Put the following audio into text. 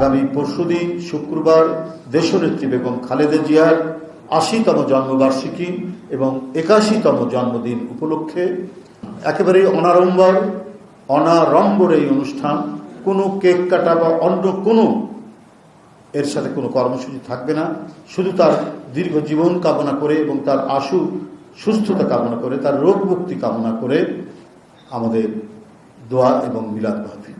আগামী পরশুদিন শুক্রবার দেশনেত্রী বেগম খালেদা জিয়ার আশিতম জন্মবার্ষিকী এবং একাশিতম জন্মদিন উপলক্ষে একেবারেই অনারম্বর অনারম্বর এই অনুষ্ঠান। কোনো কেক কাটা বা অন্য কোনো এর সাথে কোনো কর্মসূচি থাকবে না। শুধু তার দীর্ঘ জীবন কামনা করে এবং তার আশু, সুস্থতা কামনা করে, তার রোগ মুক্তি কামনা করে আমাদের দোয়া এবং মিলাদ মাহফিল।